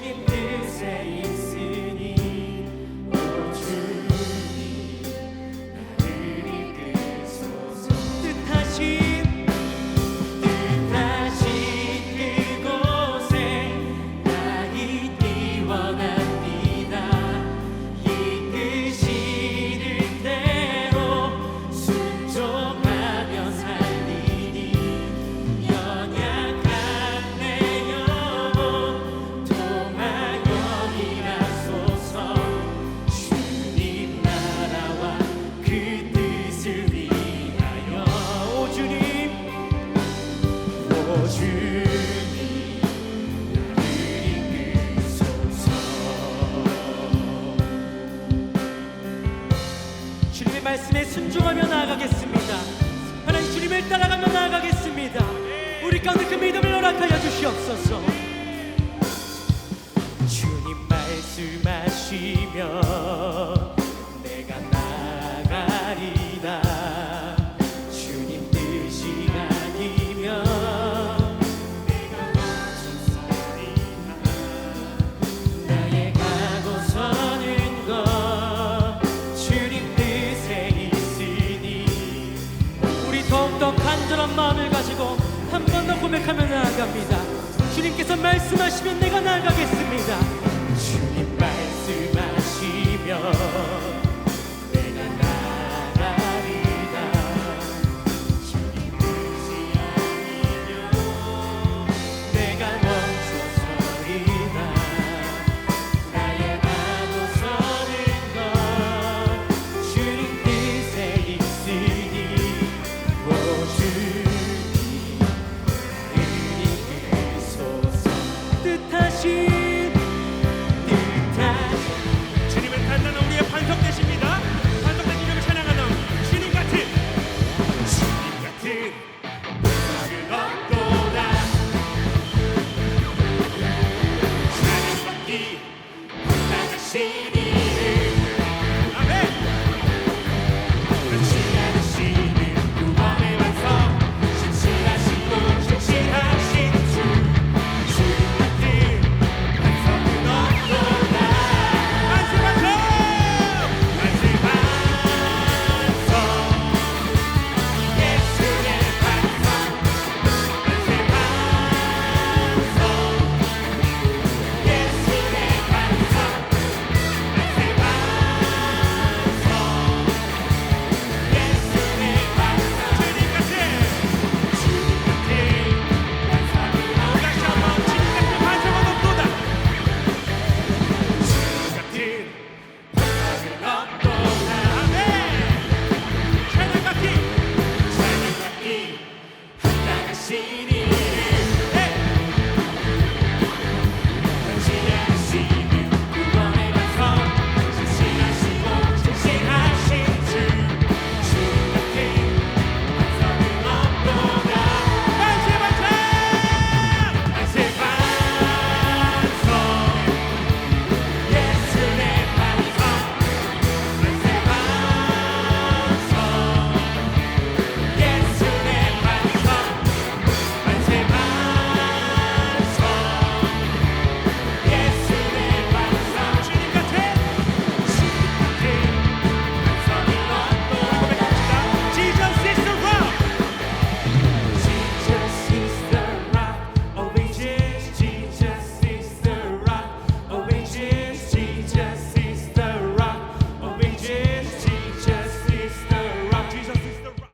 не 말씀에 순종하며 나아가겠습니다. 하나님 주님을 따라가며 나아가겠습니다. 우리 가운데 그 믿음을 허락하여 주시옵소서. 주님께서 말씀하시면 내가 나가겠습니다. 주님 말씀하시면